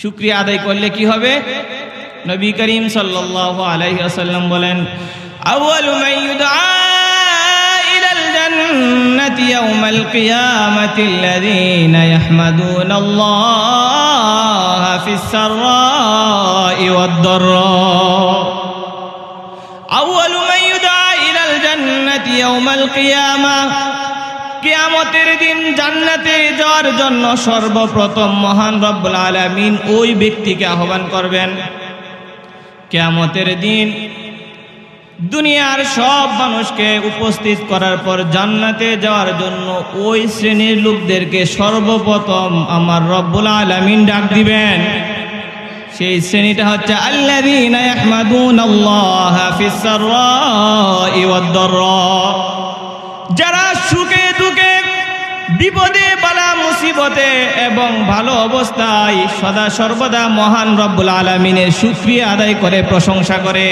শুক্রিয়া আদায় করলে কি হবে? নবী করিম সাল্লাল্লাহু আলাইহি ওয়াসাল্লাম বলেন, আউয়ালু মান ইউদআ ইলাল জান্নাতি ইয়াউমাল কিয়ামাতি আল্লাযীনা ইয়াহমাদুনা আল্লাহ ফিস সাররাই ওয়াদ দাররা. আউয়ালু মান ইউদআ ইলাল জান্নাতি ইয়াউমাল কিয়ামাহ কিয়ামতের দিন জান্নাতে যাওয়ার জন্য সর্বপ্রথম মহান রব্বুল আলামিন ওই ব্যক্তিকে আহ্বান করবেন। কেয়ামতের দিন দুনিয়ার সব মানুষকে উপস্থিত করার পর জান্নাতে যাওয়ার জন্য ওই শ্রেণির লোকদেরকে সর্বপ্রথম আমার রব্বুল আলামিন ডাক দিবেন। সেই শ্রেণীটা হচ্ছে, আল্লাযীনা যারা সুখে দুঃখে, বিপদে বালা মুসিবতে এবং ভালো অবস্থায় সদা সর্বদা মহান রব্বুল আলমিনের শুক্রিয়া আদায় করে, প্রশংসা করে।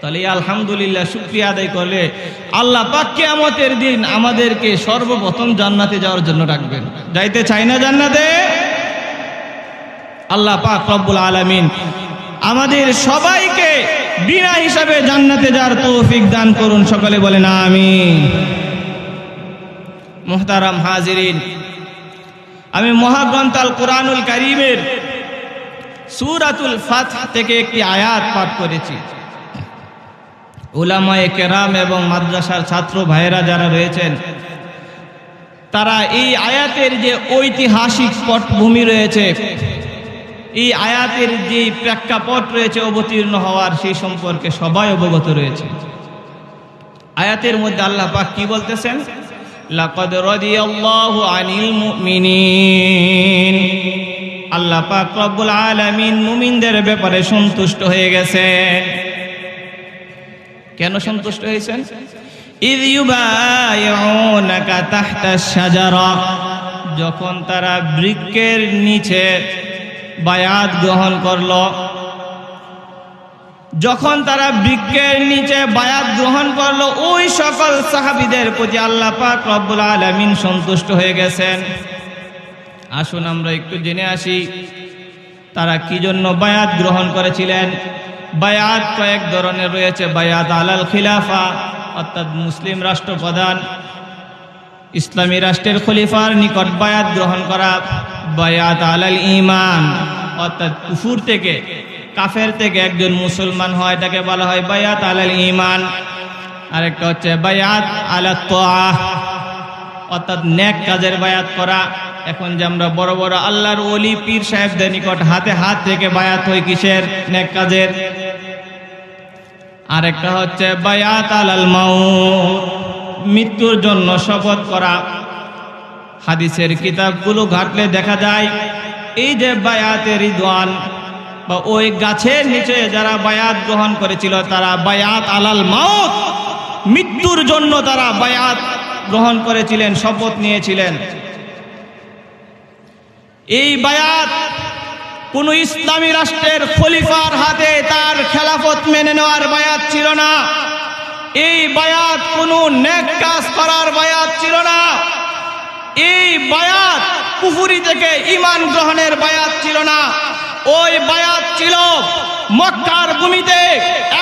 তাহলে আলহামদুলিল্লাহ শুক্রিয়া আদায় করলে আল্লাহ পাক কিয়ামতের দিন আমাদেরকে সর্বপ্রথম জান্নাতে যাওয়ার জন্য রাখবেন যাইতে চাই না জান্নাতে? আল্লাহ পাক রব্বুল আলামিন আমাদের সবাইকে বিনা হিসাবে জান্নাতে যার তৌফিক দান করুন। সকলে বলেন আমি মোহতারাম হাজিরিন, আমি মহাগ্রন্থ আল কোরআনুল করিমের সুরাতুল ফাত থেকে একটি আয়াত পাঠ করেছি। উলামায়ে কেরাম এবং মাদ্রাসার ছাত্র ভাইয়েরা যারা রয়েছেন, তারা এই আয়াতের যে ঐতিহাসিক পটভূমি রয়েছে এই আয়াতের যে প্রেক্ষাপট রয়েছে অবতীর্ণ হওয়ার, সেই সম্পর্কে সবাই অবগত রয়েছে। আয়াতের মধ্যে আল্লাহ পাক কি বলতেছেন? লাকাদ রাদিয়াল্লাহু আনিল মুমিনিন। আল্লাহ পাক রব্বুল আলামিন মুমিনদের ব্যাপারে সন্তুষ্ট হয়ে গেছেন। কেন সন্তুষ্ট হয়েছেন? ইদ ইউবাইউনাকা তাহতা শাজারা। যখন তারা বৃক্ষের নিচে বায়াত গ্রহণ করল। যখন তারা বৃক্ষের নিচে বায়াত গ্রহণ করল, ওই সকল সাহাবিদের প্রতি আল্লাহ পাক রব্বুল আলামিন সন্তুষ্ট হয়ে গেছেন। আসুন আমরা একটু জেনে আসি, তারা কি জন্য বায়াত গ্রহণ করেছিলেন? বায়াত কয়েক ধরনের রয়েছে, বায়াত আলাল খিলাফা, অর্থাৎ মুসলিম রাষ্ট্রপ্রধান, ইসলামী রাষ্ট্রের খলিফার নিকট বায়াত গ্রহণ করা। বায়াত আলাল ইমান অর্থাৎ কুফুর থেকে, কাফের থেকে একজন মুসলমান হয় তাকে বলা হয় বায়াত আলাল ইমান আরেকটা হচ্ছে বায়াত আলা অর্থাৎ নেক কাজের বায়াত করা। এখন যে আমরা বড় বড় আল্লাহর অলি পীর সাহেবদের নিকট হাতে হাত থেকে বায়াত হই কিসের? নেক কাজের। আরেকটা হচ্ছে বায়াত আলাল মাউত। মৃত্যুর জন্য শপথ করা। হাদিসের কিতাবগুলো ঘাটলে দেখা যায়, এই যে বায়াতের রিদওয়ান, বা ওই গাছের নিচে যারা বায়াত গ্রহণ করেছিল, তারা বায়াত আলাল মাউত, মৃত্যুর জন্য তারা বায়াত গ্রহণ করেছিলেন, শপথ নিয়েছিলেন। এই বায়াত কোন ইসলামী রাষ্ট্রের খলিফার হাতে তার খেলাফত মেনে নেওয়ার বায়াত ছিল না। এই বায়াত কোনো নেক কাজ করার বায়াত ছিল না। এই বায়াত কুফুরি থেকে ইমান গ্রহণের বায়াত ছিল না। ওই বায়াত ছিল মক্কার ভূমিতে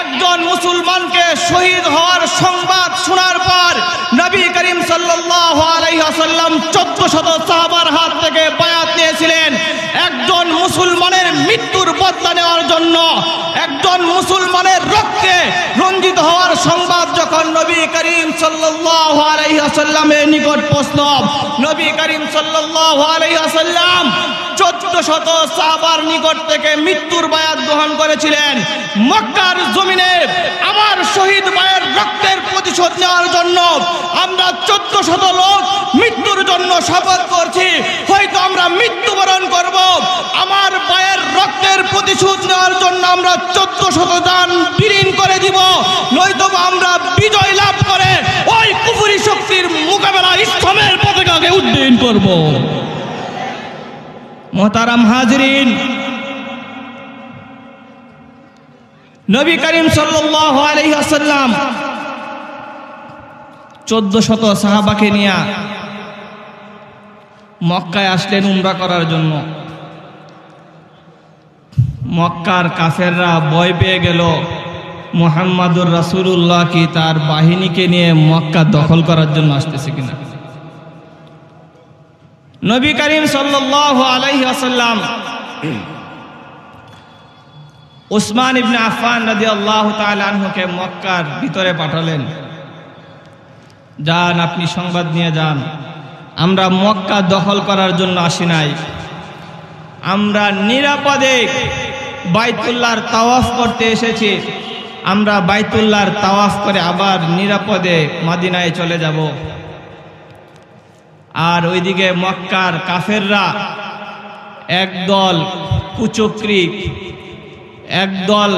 একজন মুসলমানকে শহীদ হওয়ার সংবাদ শোনার পর নবী করিম সাল্লাল্লাহু আলাইহি ওয়াসাল্লাম 1400 সাহাবার হাত থেকে বায়াত নিয়েছিলেন। একজন মুসলমানের মৃত্যুর বদলা নেওয়ার জন্য একজন মুসলমানের রক্তে রঞ্জিত হওয়ার সংবাদ যখন নবী করিম সাল্লাল্লাহু নিকট পৌঁছল নবী করিম সাল্লাল্লাহু চোদ্দ শত সাহাবার নিকট থেকে মৃত্যুর বায়াত গ্রহণ করেছিলেন। মক্কার জমিনে আমার শহীদ মায়ের রক্তের প্রতিশোধ নেওয়ার জন্য আমরা চোদ্দ শত লোক মৃত্যুর জন্য শপথ করছি। হয়তো আমরা মৃত্যুবরণ করব। আমার মায়ের রক্তের প্রতিশোধ নেওয়ার জন্য আমরা চোদ্দ শত দান বিলীন করে দিব। নয়তো আমরা বিজয় লাভ করে, ওই কুফুরি শক্তির মোকাবেলা ইসলামের পতাকাকে উড্ডয়ন করব। মোহতারাম হাজরিন, নবী করিম আলাইহি চোদ্দ শত সাহাবাকে নিয়ে মক্কায় আসলেন উমরা করার জন্য। মক্কার কাফেররা ভয় পেয়ে গেল। মোহাম্মদুর রাসুল্লাহ কি তার বাহিনীকে নিয়ে মক্কা দখল করার জন্য আসতেছে কিনা? নবী করিম সাল্লাহ আলাইহি আসাল্লাম উসমান ইবনে আফান নদী আল্লাহ তালকে মক্কার ভিতরে পাঠালেন। যান, আপনি সংবাদ নিয়ে যান। আমরা মক্কা দখল করার জন্য আসি নাই। আমরা নিরাপদে বাইতুল্লাহর তাওয়াফ করতে এসেছি। আমরা বাইতুল্লাহর তাওয়াফ করে আবার নিরাপদে মাদিনায় চলে যাব। আর ওইদিকে মক্কার কাফেররা একদল কুচক্রি, একদল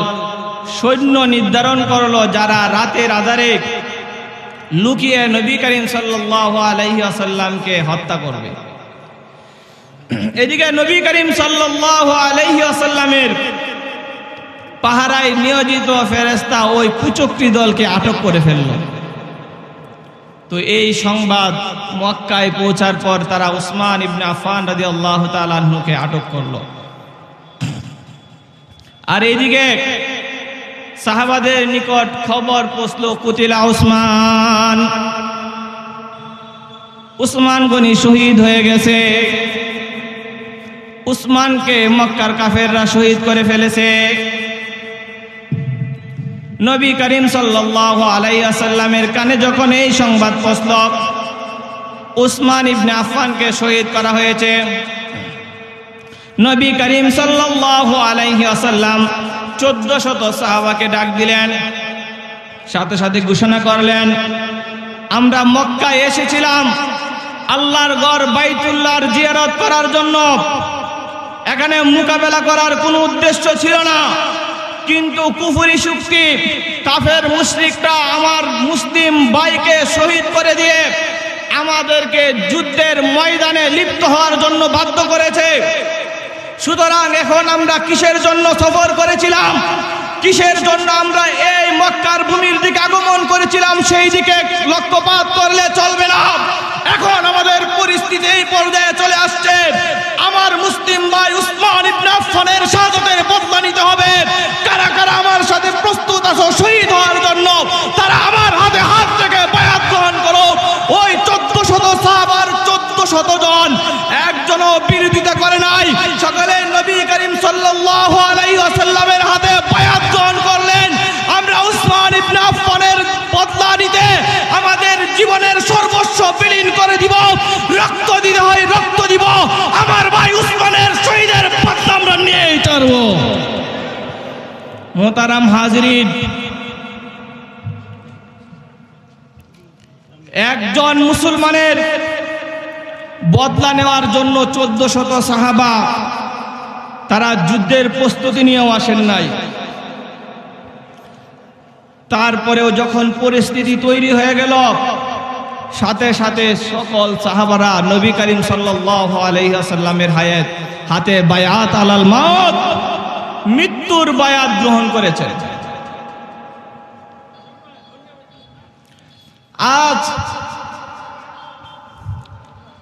সৈন্য নির্ধারণ করল যারা রাতের আধারে লুকিয়ে নবী করিম সাল্লাহ আলহি হত্যা করবে। এদিকে নবী করিম সাল্লাহ আলহি আসাল্লামের পাহারায় নিয়োজিত ফেরেস্তা ওই কুচক্রি দলকে আটক করে ফেলল। তো এই সংবাদ মক্কায় পৌঁছার পর তারা উসমান ইবনে আফান রাজি আল্লাহ তালকে আটক করল। আর এইদিকে সাহাবাদের নিকট খবর পৌঁছল কুতিলা উসমান। উসমান গনি শহীদ হয়ে গেছে। উসমানকে মক্কার কাফেররা শহীদ করে ফেলেছে। নবী করিম সাল্লাহ আলাইসাল্লামের কানে যখন এই সংবাদ পৌঁছল, উসমান ইবনে আফফানকে শহীদ করা হয়েছে। নবী করিম সাল্লাহ আলাইহি আসাল্লাম চোদ্দ শত সাহাবাকে ডাক দিলেন, সাথে সাথে ঘোষণা করলেন, আমরা মক্কায় এসেছিলাম আল্লাহর গড় বাইতুল্লাহর জিয়ারত করার জন্য। এখানে মোকাবেলা করার কোনো উদ্দেশ্য ছিল না। কিন্তু কুফুরি শক্তি কাফের মুশরিকরা আমার মুসলিম ভাইকে শহীদ করে দিয়ে আমাদেরকে যুদ্ধের ময়দানে লিপ্ত হওয়ার জন্য বাধ্য করেছে। সুতরাং এখন আমরা কিসের জন্য সফর করেছিলাম? কিসের জন্য আমরা এই মক্কার ভূমির দিকে আগমন করেছিলাম? সেই দিকে লক্ষ্যপাত করলে চলবে না। এখন আমাদের পরিস্থিতি এই পর্যায়ে চলে আসছে। আমার মুসলিম ভাই উসমান ইবনে আফফানের শাহাদাতের বদলা নিতে হবে। কারা কারা আমার সাথে প্রস্তুত আছো শহীদ হওয়ার জন্য, তারা আমার হাতে হাত থেকে বায়াত গ্রহণ করো। ওই চোদ্দ শত সাহাবার চোদ্দ শত জন একজনও বিরোধিতা করে নাই। সকলে নবী করিম সাল্লাল্লাহু আলাইহি ওয়াসাল্লামের মোতারাম হাজরিন। একজন মুসলমানের বদলা নেওয়ার জন্য চোদ্দ শত সাহাবা তারা যুদ্ধের প্রস্তুতি নিয়েও আসেন নাই। তারপরেও যখন পরিস্থিতি তৈরি হয়ে গেল, সাথে সাথে সকল সাহাবারা নবী করিম সাল্লাহ আলহিহাসাল্লামের হায়াত, হাতে বায়াত আলাল মত মৃত্যুর বায়াত গ্রহণ করেছে আজ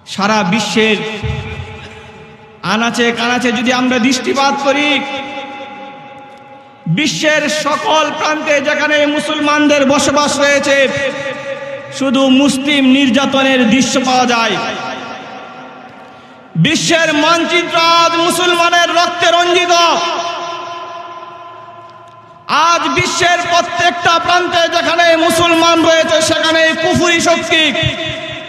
সারা বিশ্বের আনাচে কানাচে যদি আমরা দৃষ্টিপাত করি, বিশ্বের সকল প্রান্তে যেখানে মুসলমানদের বসবাস রয়েছে, শুধু মুসলিম নির্যাতনের দৃশ্য পাওয়া যায়। বিশ্বের মানচিত্র আজ মুসলমানের রক্তে রঞ্জিত। আজ বিশ্বের প্রত্যেকটা প্রান্তে যেখানে মুসলমান রয়েছে সেখানে কুফুরি শক্তি।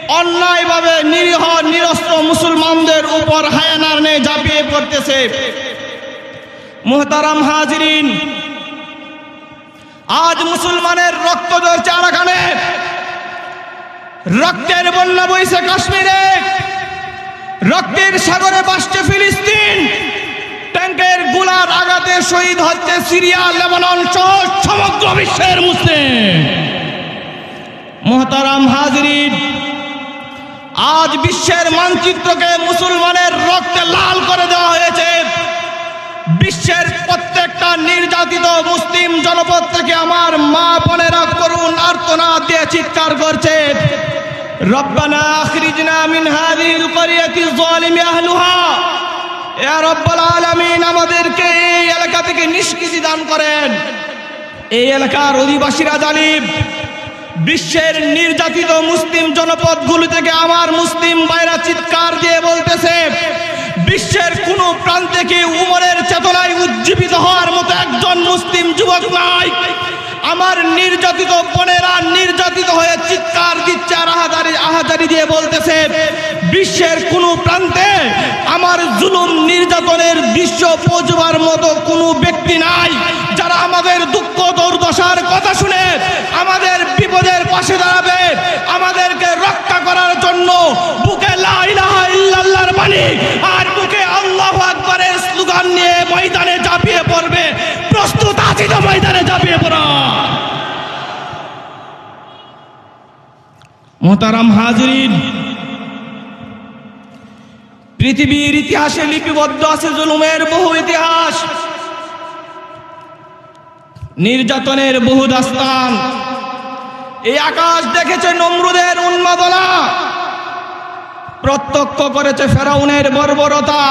অন্যায়ভাবে নিরীহ, নিরস্ত্র মুসলমানদের উপর হায়ানার নে ঝাঁপিয়ে পড়তেছে। মোহতারাম হাজরিন, আজ মুসলমানের রক্ত ধরছে আরাকানে রক্তের বন্যা বইছে কাশ্মীরে। রক্তের সাগরে বাসছে ফিলিস্তিন। ট্যাঙ্কেরগুলার আঘাতে শহীদ হচ্ছে সিরিয়া, লেবানন সহ সমগ্র বিশ্বের মুসলিম। মোহতারাম হাজরিন, আজ বিশ্বের মানচিত্রকে মুসলমানের রক্তে লাল করে দেওয়া হয়েছে। বিশ্বের প্রত্যেকটা নির্যাতিত মুসলিম জনপদ থেকে আমার মা বোনেরা করুন আর্তনাদ দিয়ে চিৎকার করছে। রব্বানা আখরিজনা মিন হাযিহিল ক্বরিয়াতি যালিমি আহলুহা। রব্বাল আলামিন আমাদেরকে এই এলাকা থেকে নিষ্কৃতি দান করেন। এই এলাকার অধিবাসীরা জালিম বিশ্বের নির্যাতিত মুসলিম জনপদগুলো থেকে আমার মুসলিম বাইরা চিৎকার দিয়ে বলতেছে, বিশ্বের কোন প্রান্তে কি উমরের চেতনায় উজ্জীবিত হওয়ার মতো একজন মুসলিম যুবক নাই? আমার নির্যাতিত বোনেরা নির্যাতিত হয়ে চিৎকার দিচ্ছে আর আহাজারি আহাজারি দিয়ে বলতেছে, বিশ্বের কোন প্রান্তে আমার জুলুম নির্যাতনের দৃশ্য পৌঁছবার মতো কোনো ব্যক্তি নাই যারা আমাদের দুঃখ দুর্দশার কথা শুনে আমাদের বিপদের পাশে দাঁড়াবে। আমাদেরকে রক্ষা করার জন্য বুকে লা ইলাহা ইল্লাল্লাহর বাণী আর বুকে আল্লাহু আকবারের স্লোগান নিয়ে ময়দানে পড়বে প্রস্তুত আছি তো ময়দানে, ঝাঁপিয়ে পড়া। মোহতারাম হাজরিন, পৃথিবীর ইতিহাসে লিপিবদ্ধ আছে জুলুমের বহু ইতিহাস। নির্যাতনের বহু দাস্তান। এই আকাশ দেখেছে নমরুদের উন্মাদনা। প্রত্যক্ষ করেছে ফেরাউনের বর্বরতা।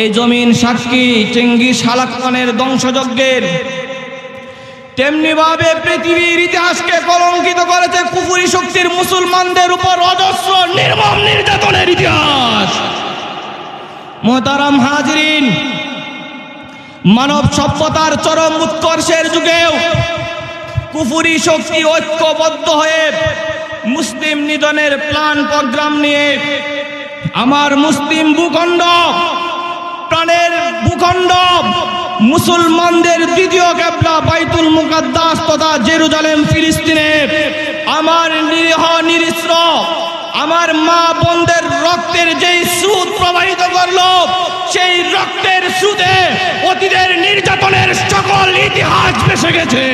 এই জমিন সাক্ষী চেঙ্গিস হালাকনের ধ্বংসযজ্ঞের। তেমনি ভাবে পৃথিবীর ইতিহাসকে কলঙ্কিত করেছে কুফুরি শক্তির মুসলমানদের উপর অজস্র নির্মম নির্যাতনের ইতিহাস। মোহতারাম হাজরিন, মানব সভ্যতার চরম উৎকর্ষের যুগেও কুফুরি শক্তি ঐক্যবদ্ধ হয়ে মুসলিম নিধনের প্ল্যান প্রোগ্রাম নিয়ে আমার মুসলিম ভূখণ্ড প্রাণের ভূখণ্ড মুসলমানদের দ্বিতীয় কেবলা বাইতুল মুকাদ্দাস তথা জেরুজালেম, ফিলিস্তিনে। আমার নিরীহ নিরিশ্র আমার মা বোনদের রক্তের যেই সুদ প্রবাহিত করল, সেই রক্তের সুদে অতীতের নির্যাতনের সকল ইতিহাস ভেসে গেছে।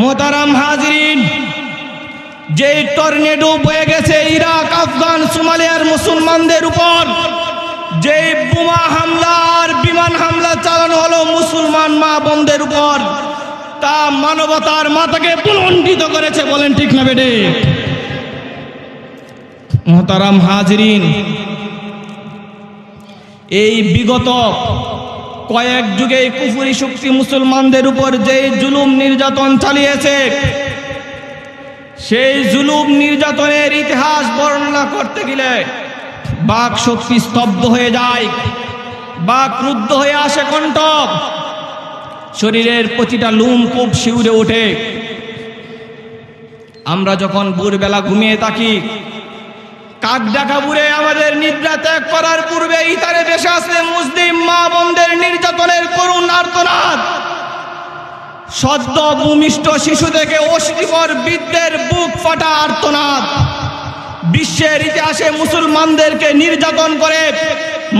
মোতারাম হাজরিন যে টর্নেডো বয়ে গেছে ইরাক, আফগান, সোমালিয়ার মুসলমানদের উপর যে বোমা হামলা আর বিমান হামলা চালানো হলো মুসলমান মা বোনদের উপর, তা মানবতার মাতাকে বুলন্ডিত করেছে বলেন ঠিক না বেডে মোহতারাম হাজরিন, এই বিগত কয়েক যুগে কুফুরি শক্তি মুসলমানদের উপর যে জুলুম নির্যাতন চালিয়েছে, সেই জুলুম নির্যাতনের ইতিহাস বর্ণনা করতে গেলে বাক শক্তি স্তব্ধ হয়ে যায়। বা ক্রুদ্ধ হয়ে আসে কণ্ঠ শরীরের প্রতিটা লুম খুব শিউরে ওঠে। আমরা যখন ভোরবেলা ঘুমিয়ে থাকি, কাক ডাকা বুড়ে আমাদের নিদ্রা ত্যাগ করার পূর্বে ইতারে দেশে আসলে মুসলিম মা বোনদের নির্যাতনের করুণ আর্তনাদ। সদ্য ভূমিষ্ঠ শিশু থেকে অষ্টিকর বৃদ্ধের বুক ফাটা আর্তনাদ। বিশ্বের ইতিহাসে মুসলমানদেরকে নির্যাতন করে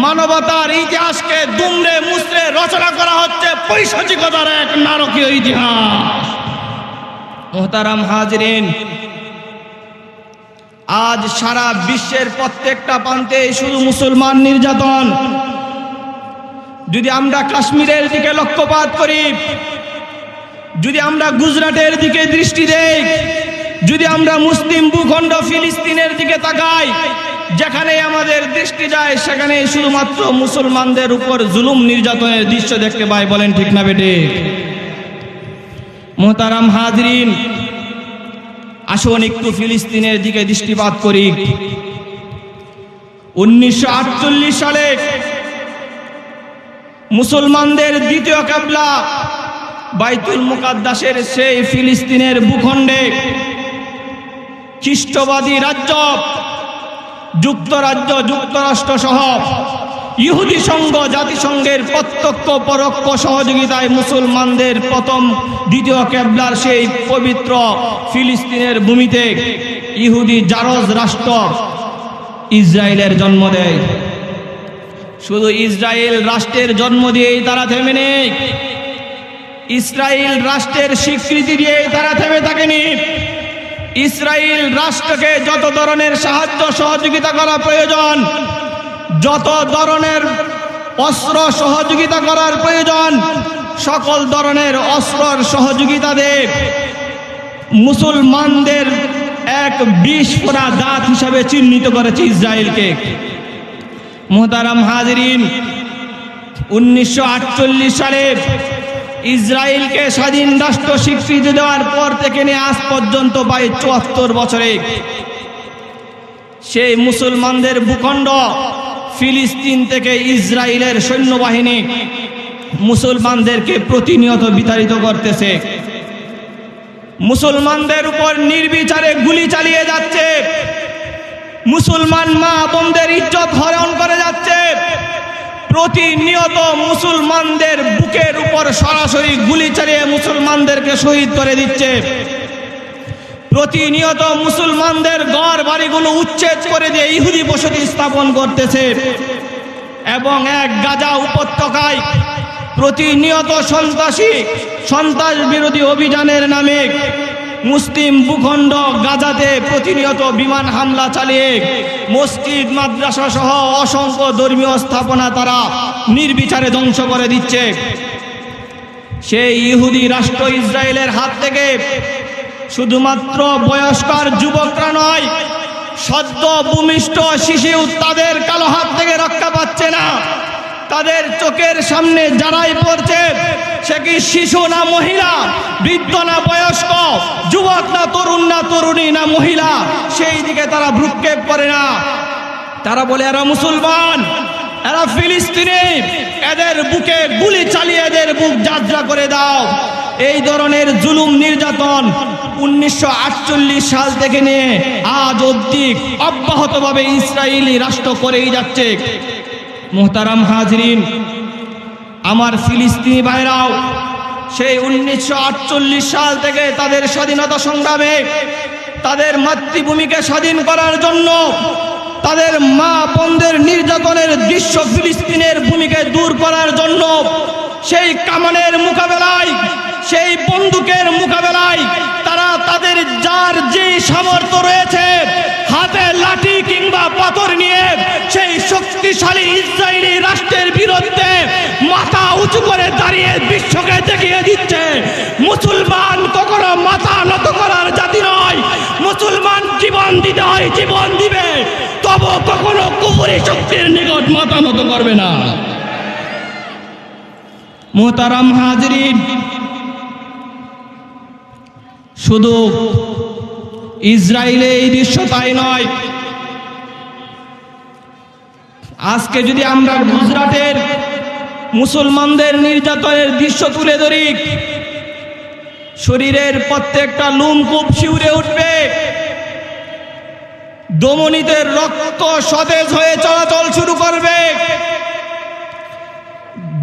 মানবতার ইতিহাসকে দুমড়ে মুসড়ে রচনা করা হচ্ছে পৈশাচিকতার এক নারকীয় ইতিহাস। মোহতারাম হাজরিন, আজ সারা বিশ্বের প্রত্যেকটা প্রান্তে শুধু মুসলমান নির্যাতন। যদি আমরা কাশ্মীরের দিকে লক্ষ্যপাত করি, যদি আমরা গুজরাটের দিকে দৃষ্টি দেই যদি আমরা মুসলিম ভূখণ্ড ফিলিস্তিনের দিকে তাকাই, যেখানে আমাদের দৃষ্টি যায়, সেখানে শুধুমাত্র মুসলমানদের উপর জুলুম নির্যাতনের দৃশ্য দেখতে পাই, বলেন ঠিক না বেটে? মোহতারাম হাজরিন, আসুন একটু ফিলিস্তিনের দিকে দৃষ্টিপাত করি। উনিশশো আটচল্লিশ সালে মুসলমানদের দ্বিতীয় কাবলা বাইতুল মুকাদ্দাসের সেই ফিলিস্তিনের ভূখণ্ডে খ্রিস্টবাদী রাজ্য, যুক্তরাজ্য, যুক্তরাষ্ট্র সহ ইহুদি সংঘ, জাতিসংঘের প্রত্যক্ষ পরোক্ষ সহযোগিতায় মুসলমানদের প্রথম, দ্বিতীয় কেবলার সেই পবিত্র ফিলিস্তিনের ভূমিতে ইহুদি জারজ রাষ্ট্র ইসরায়েলের জন্ম দেয়। শুধু ইসরায়েল রাষ্ট্রের জন্ম দিয়েই তারা থেমে নেই। ইসরায়েল রাষ্ট্রের স্বীকৃতি দিয়েই তারা থেমে থাকেনি। ইসরায়েল রাষ্ট্রকে যত ধরনের সাহায্য সহযোগিতা করা প্রয়োজন, যত ধরনের অস্ত্র সহযোগিতা করার প্রয়োজন, সকল ধরনের অস্ত্রর সহযোগিতা দেব মুসলমানদের এক পোড়া দাঁত হিসাবে চিহ্নিত করেছে ইসরায়েলকে মোহতারাম হাজরিন, উনিশশো আটচল্লিশ সালে ইসরায়েলকে স্বাধীন রাষ্ট্র স্বীকৃতি দেওয়ার পর থেকে নিয়ে আজ পর্যন্ত প্রায় চুয়াত্তর বছরে সেই মুসলমানদের ভূখণ্ড ফিলিস্তিন থেকে ইসরায়েলের সৈন্যবাহিনী মুসলমানদেরকে প্রতিনিয়ত বিতাড়িত করতেছে। মুসলমানদের উপর নির্বিচারে গুলি চালিয়ে যাচ্ছে। মুসলমান মা বোনদের ইজ্জত হরণ করে যাচ্ছে। প্রতিনিয়ত মুসলমানদের বুকের উপর সরাসরি গুলি চালিয়ে মুসলমানদেরকে শহীদ করে দিচ্ছে। প্রতিনিয়ত মুসলমানদের ঘর বাড়িগুলো উচ্ছেদ করে দিয়ে ইহুদি বসতি স্থাপন করতেছে। এবং এক গাজা উপত্যকায় প্রতিনিয়ত সন্ত্রাসী, সন্ত্রাস বিরোধী অভিযানের নামে মুসলিম ভূখণ্ড গাজাতে প্রতিনিয়ত বিমান হামলা চালিয়ে মসজিদ, মাদ্রাসা সহ অসংখ্য ধর্মীয় স্থাপনা তারা নির্বিচারে ধ্বংস করে দিচ্ছে। সেই ইহুদি রাষ্ট্র ইসরায়েলের হাত থেকে শুধুমাত্র বয়স্কর যুবকরা নয়, সদ্য ভূমিষ্ঠ শিশু তাদের কালো হাত থেকে রক্ষা পাচ্ছে না। তাদের চোখের সামনে যারাই পড়ছে, সে কি শিশু না মহিলা? বৃদ্ধ না বয়স্ক, যুবক না তরুণ না তরুণী না মহিলা, সেই দিকে তারা ভ্রুক্ষেপ করে না। তারা বলে, এরা মুসলমান, এরা ফিলিস্তিনি, এদের বুকে গুলি চালিয়ে এদের বুক যাত্রা করে দাও। এই ধরনের জুলুম নির্যাতন উনিশশো আটচল্লিশ সাল থেকে নিয়ে আজ অব্দি অব্যাহতভাবে ইসরায়েলি রাষ্ট্র করেই যাচ্ছে। মোহতারাম হাজরিন, আমার ফিলিস্তিনি ভাইরাও সেই উনিশশো আটচল্লিশ সাল থেকে তাদের স্বাধীনতা সংগ্রামে তাদের মাতৃভূমিকে স্বাধীন করার জন্য তাদের মা পন্দের নির্যাতনের দৃশ্য ফিলিস্তিনের ভূমিকে দূর করার জন্য সেই কামানের মোকাবেলায়, সেই বন্দুকের মোকাবেলায় তাদের যার যে সামর্থ্য রয়েছে, হাতে লাঠি কিংবা পাথর নিয়ে সেই শক্তিশালী ইসরায়েলি রাষ্ট্রের বিরুদ্ধে মাথা উঁচু করে দাঁড়িয়ে বিশ্বকে দেখিয়ে দিচ্ছে। মুসলমান কখনো মাথা নত করার জাতি নয়। মুসলমান জীবন দিতে হয়, জীবন দিবে। তবু কখনো কুপুরি শক্তির নিকট মাথা নত করবে না। মোহতারাম হাজরিন শুধু ইসরায়েলে এই দৃশ্য তাই নয়। আজকে যদি আমরা গুজরাটের মুসলমানদের নির্যাতনের দৃশ্য তুলে ধরি, শরীরের প্রত্যেকটা লুম খুব শিউরে উঠবে। দমনিতের রক্ত সতেজ হয়ে চলাচল শুরু করবে।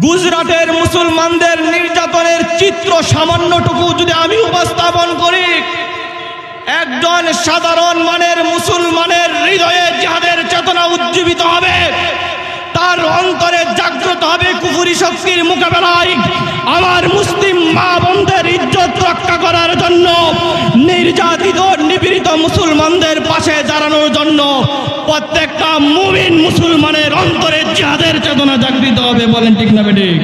গুজরাটের মুসলমানদের নির্যাতনের চিত্র সামান্যটুকু যদি আমি উপস্থাপন করি, একজন সাধারণ মানের মুসলমানের হৃদয়ে যাদের চেতনা উজ্জীবিত হবে। তার অন্তরে জাগ্রত হবে কুফুরি শক্তির মোকাবেলায়। আমার মুসলিম মা বোনদের ইজ্জত রক্ষা করার জন্য, নির্যাতিত, নিপীড়িত মুসলমানদের পাশে দাঁড়ানোর জন্য প্রত্যেকটা মুমিন মুসলমানের অন্তরে যাদের চেতনা জাগৃত হবে, বলেন ঠিক না বেঠিক